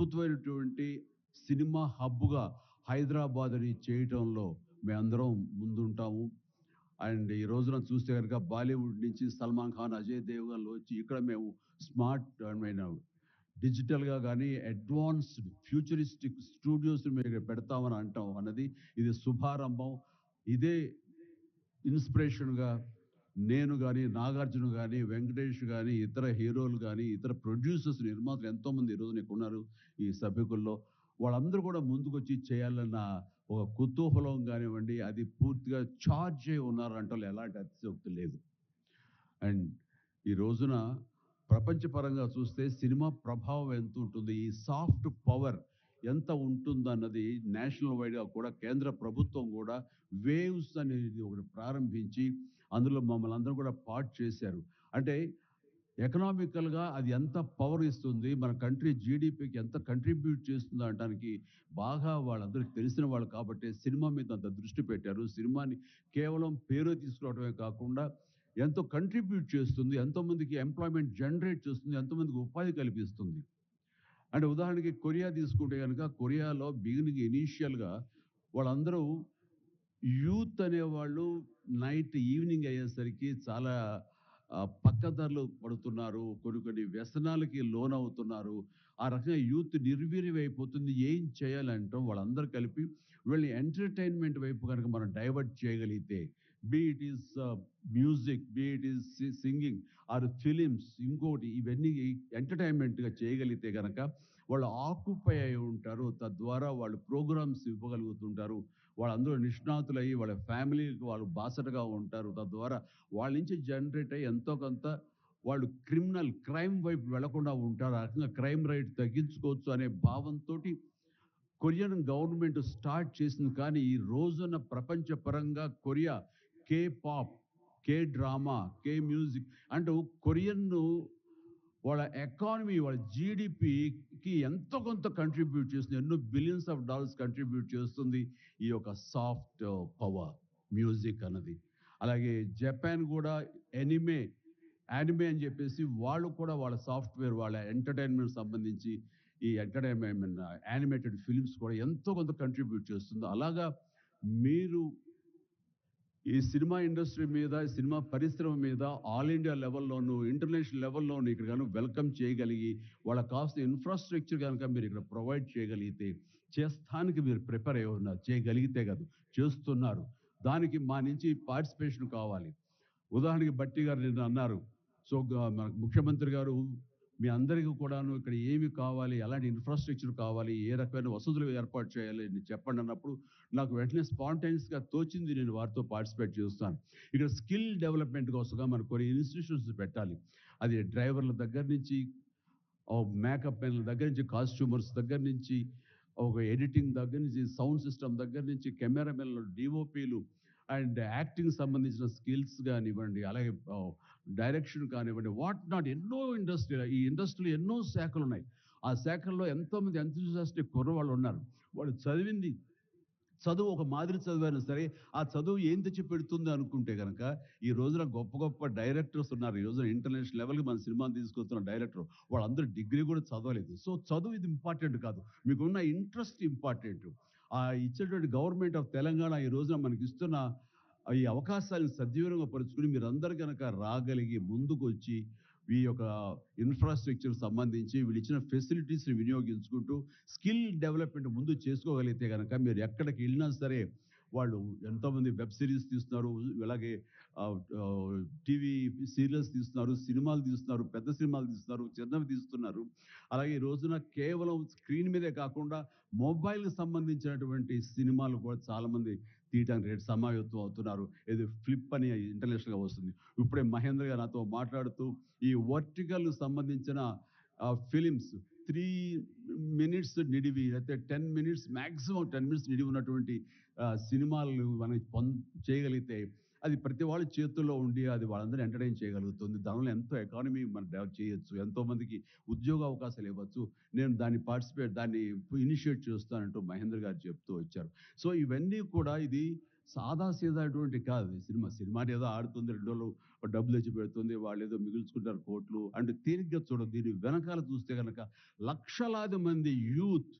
అద్భుతమైనటువంటి సినిమా హబ్గా హైదరాబాద్ని చేయటంలో మేమందరం ముందుంటాము. అండ్ ఈ రోజున చూస్తే కనుక బాలీవుడ్ నుంచి సల్మాన్ ఖాన్ అజయ్ దేవ్గన్ వచ్చి ఇక్కడ మేము స్మార్ట్ అయిన డిజిటల్గా కానీ అడ్వాన్స్డ్ ఫ్యూచరిస్టిక్ స్టూడియోస్ మేము ఇక్కడ పెడతామని అంటాం అన్నది ఇది శుభారంభం. ఇదే ఇన్స్పిరేషన్గా నేను కానీ నాగార్జున కానీ వెంకటేష్ కానీ ఇతర హీరోలు కానీ ఇతర ప్రొడ్యూసర్స్ నిర్మాతలు ఎంతోమంది ఈరోజు నీకు ఉన్నారు ఈ సభ్యుల్లో వాళ్ళందరూ కూడా ముందుకొచ్చి చేయాలన్న ఒక కుతూహలం కానివ్వండి అది పూర్తిగా చార్జ్ అయి ఉన్నారంటే ఎలాంటి అతిశక్తి లేదు. అండ్ ఈ రోజున ప్రపంచపరంగా చూస్తే సినిమా ప్రభావం ఎంత ఉంటుంది ఈ సాఫ్ట్ పవర్ ఎంత ఉంటుందన్నది నేషనల్ వైడ్గా కూడా కేంద్ర ప్రభుత్వం కూడా వేవ్స్ అనేది ఒకటి ప్రారంభించి అందులో మమ్మల్ని అందరూ కూడా పార్ట్ చేశారు. అంటే ఎకనామికల్గా అది ఎంత పవర్ ఇస్తుంది మన కంట్రీ జీడిపికి ఎంత కంట్రిబ్యూట్ చేస్తుందో అనడానికి బాగా వాళ్ళందరికీ తెలిసిన వాళ్ళు కాబట్టి సినిమా మీద అంత దృష్టి పెట్టారు. సినిమాని కేవలం పేరు తీసుకురావడమే కాకుండా ఎంతో కంట్రిబ్యూట్ చేస్తుంది ఎంతోమందికి ఎంప్లాయ్మెంట్ జనరేట్ చేస్తుంది ఎంతోమందికి ఉపాధి కల్పిస్తుంది. అంటే ఉదాహరణకి కొరియా తీసుకుంటే కనుక కొరియాలో బిగినింగ్ ఇనీషియల్గా వాళ్ళందరూ యూత్ అనేవాళ్ళు నైట్ ఈవినింగ్ అయ్యేసరికి చాలా పక్క పక్కదారులు పడుతున్నారు. కొన్ని కొన్ని వ్యసనాలకి లోనవుతున్నారు. ఆ రకంగా యూత్ నిర్వీర్యమైపోతుంది. ఏం చేయాలంటాం వాళ్ళందరూ కలిపి వీళ్ళని ఎంటర్టైన్మెంట్ వైపు కనుక మనం డైవర్ట్ చేయగలిగితే be it is music be it is singing or films ఇంకోటి ఇవన్నీ ఎంటర్టైన్మెంట్గా చేయగలిగితే కనుక వాళ్ళు ఆక్యుపై అయి ఉంటారు. తద్వారా వాళ్ళు ప్రోగ్రామ్స్ ఇవ్వగలుగుతుంటారు. వాళ్ళందరూ నిష్ణాతులయ్యి వాళ్ళ ఫ్యామిలీకి వాళ్ళు బాసటగా ఉంటారు. తద్వారా వాళ్ళ నుంచి జనరేట్ అయ్యి ఎంతో కొంత వాళ్ళు క్రిమినల్ క్రైమ్ వైపు వెళ్ళకుండా ఉంటారు. ఆ రకంగా క్రైమ్ రేట్ తగ్గించుకోవచ్చు అనే భావంతో కొరియన్ గవర్నమెంట్ స్టార్ట్ చేసింది. కానీ ఈ రోజున ప్రపంచపరంగా Korea K pop K drama K music అంటూ కొరియన్ వాళ్ళ ఎకానమీ వాళ్ళ జీడిపికి ఎంతో కొంత కంట్రిబ్యూట్ చేస్తుంది. ఎన్నో బిలియన్స్ ఆఫ్ డాలర్స్ కంట్రిబ్యూట్ చేస్తుంది ఈ యొక్క సాఫ్ట్ పవర్ మ్యూజిక్ అన్నది. అలాగే జపాన్ కూడా ఎనిమే యానిమే అని చెప్పేసి వాళ్ళు కూడా వాళ్ళ సాఫ్ట్వేర్ వాళ్ళ ఎంటర్టైన్మెంట్ సంబంధించి ఈ ఎంటర్టైన్మెంట్ యానిమేటెడ్ ఫిలిమ్స్ కూడా ఎంతో కొంత కంట్రిబ్యూట్ చేస్తుంది. అలాగా మీరు ఈ సినిమా ఇండస్ట్రీ మీద సినిమా పరిశ్రమ మీద ఆల్ ఇండియా లెవెల్లోను ఇంటర్నేషనల్ లెవెల్లోను ఇక్కడ కనుక వెల్కమ్ చేయగలిగి వాళ్ళ కావాల్సిన ఇన్ఫ్రాస్ట్రక్చర్ కనుక మీరు ఇక్కడ ప్రొవైడ్ చేయగలిగితే చేస్తానికి మీరు ప్రిపేర్ అయ్యి ఉన్నారు చేయగలిగితే కాదు చేస్తున్నారు. దానికి మా నుంచి పార్టిసిపేషన్ కావాలి. ఉదాహరణకి బట్టి గారు నిన్న అన్నారు. సో మన ముఖ్యమంత్రి గారు మీ అందరికీ కూడాను ఇక్కడ ఏమి కావాలి ఎలాంటి ఇన్ఫ్రాస్ట్రక్చర్ కావాలి ఏ రకమైన వసతులు ఏర్పాటు చేయాలి అని చెప్పండి అన్నప్పుడు నాకు వెంటనే స్పాంటైన్స్గా తోచింది నేను వారితో పార్టిసిపేట్ చేస్తాను. ఇక్కడ స్కిల్ డెవలప్మెంట్ కోసంగా మనం కొన్ని ఇన్స్టిట్యూషన్స్ పెట్టాలి. అది డ్రైవర్ల దగ్గర నుంచి మేకప్ మెన్ల దగ్గర నుంచి కాస్ట్యూమర్స్ దగ్గర నుంచి ఒక ఎడిటింగ్ దగ్గర నుంచి సౌండ్ సిస్టమ్ దగ్గర నుంచి కెమెరామెన్లు డిఓపీలు అండ్ యాక్టింగ్ సంబంధించిన స్కిల్స్ కానివ్వండి అలాగే డైరెక్షన్ కానివ్వండి వాట్ నాట్ ఎన్నో ఇండస్ట్రీ ఈ ఇండస్ట్రీలో ఎన్నో శాఖలు ఉన్నాయి ఆ శాఖల్లో ఎంతోమంది ఎంతజాస్టిక్ కుర్రవాళ్ళు ఉన్నారు. వాళ్ళు చదివింది చదువు ఒక మాదిరి చదివైనా సరే ఆ చదువు ఏం తెచ్చి పెడుతుంది అనుకుంటే కనుక ఈ రోజున గొప్ప గొప్ప డైరెక్టర్స్ ఉన్నారు. ఈ రోజున ఇంటర్నేషనల్ లెవెల్కి మన సినిమాని తీసుకొస్తున్న డైరెక్టర్ వాళ్ళందరూ డిగ్రీ కూడా చదవలేదు. సో చదువు ఇది ఇంపార్టెంట్ కాదు. మీకున్న ఇంట్రెస్ట్ ఇంపార్టెంట్. ఆ ఇచ్చేటువంటి గవర్నమెంట్ ఆఫ్ తెలంగాణ ఈ రోజున మనకి ఇస్తున్న ఈ అవకాశాలను సద్వినియోగం పరుచుకుని మీరందరూ కనుక రాగలిగి ముందుకు వచ్చి ఈ యొక్క ఇన్ఫ్రాస్ట్రక్చర్ సంబంధించి వీళ్ళు ఇచ్చిన ఫెసిలిటీస్ని వినియోగించుకుంటూ స్కిల్ డెవలప్మెంట్ ముందు చేసుకోగలిగితే కనుక మీరు ఎక్కడికి వెళ్ళినా సరే వాళ్ళు ఎంతోమంది వెబ్ సిరీస్ తీస్తున్నారు అలాగే టీవీ సీరియల్స్ తీస్తున్నారు సినిమాలు తీస్తున్నారు పెద్ద సినిమాలు తీస్తున్నారు చిన్నవి తీస్తున్నారు. అలాగే ఈ రోజున కేవలం స్క్రీన్ మీదే కాకుండా మొబైల్కి సంబంధించినటువంటి సినిమాలు కూడా చాలామంది తీయటానికి రేటు సమాయత్తం అవుతున్నారు. ఇది ఫ్లిప్ అని ఇంటర్నేషనల్గా వస్తుంది. ఇప్పుడే మహేంద్ర గారు నాతో మాట్లాడుతూ ఈ వర్టికల్ సంబంధించిన ఫిలిమ్స్ త్రీ మినిట్స్ నిడివి అయితే ten minutes maximum ten minutes నిడివి ఉన్నటువంటి సినిమాలు మనం పొం చేయగలిగితే అది ప్రతి వాళ్ళ చేతుల్లో ఉండి అది వాళ్ళందరూ ఎంటర్టైన్ చేయగలుగుతుంది. దానివల్ల ఎంతో ఎకానమీ మనం డెవలప్ చేయొచ్చు. ఎంతోమందికి ఉద్యోగ అవకాశాలు ఇవ్వచ్చు. నేను దాన్ని పార్టిసిపేట్ దాన్ని ఇనిషియేట్ చేస్తానంటూ మహేంద్ర గారు చెప్తూ వచ్చారు. సో ఇవన్నీ కూడా ఇది సాదా సీదాటువంటి కాదు. సినిమా సినిమా ఏదో ఆడుతుంది రెండు రోజులు డబ్బులు తెచ్చి పెడుతుంది వాళ్ళు ఏదో మిగుల్చుకుంటారు కోట్లు. అంటే తేలిగ్గా చూడదు దీని వెనకాల చూస్తే కనుక లక్షలాది మంది యూత్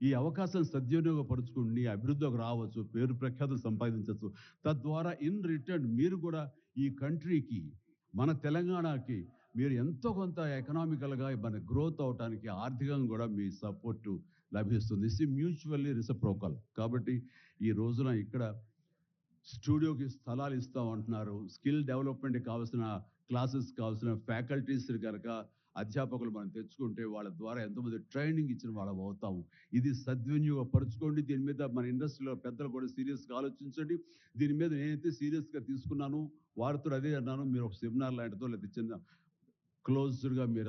ఈ అవకాశం సద్వినియోగపరుచుకుని అభివృద్ధిలోకి రావచ్చు పేరు ప్రఖ్యాతులు సంపాదించవచ్చు. తద్వారా ఇన్ రిటర్న్ మీరు కూడా ఈ కంట్రీకి మన తెలంగాణకి మీరు ఎంతో కొంత ఎకనామికల్గా మన గ్రోత్ అవడానికి ఆర్థికంగా కూడా మీ సపోర్టు లభిస్తుంది. Is mutually reciprocal. కాబట్టి ఈ రోజున ఇక్కడ స్టూడియోకి స్థలాలు ఇస్తాం అంటున్నారు. స్కిల్ డెవలప్మెంట్కి కావాల్సిన క్లాసెస్ కావాల్సిన ఫ్యాకల్టీస్ కనుక అధ్యాపకులు మనం తెచ్చుకుంటే వాళ్ళ ద్వారా ఎంతోమంది ట్రైనింగ్ ఇచ్చిన వాళ్ళం అవుతాము. ఇది సద్వినియోగపరచుకోండి. దీని మీద మన ఇండస్ట్రీలో పెద్దలు కూడా సీరియస్గా ఆలోచించండి. దీని మీద నేనైతే సీరియస్గా తీసుకున్నాను. వారితో అదే అన్నాను. మీరు ఒక సెమినార్ లాంటిదో లేదా చిన్న క్లోజ్డ్గా మీరు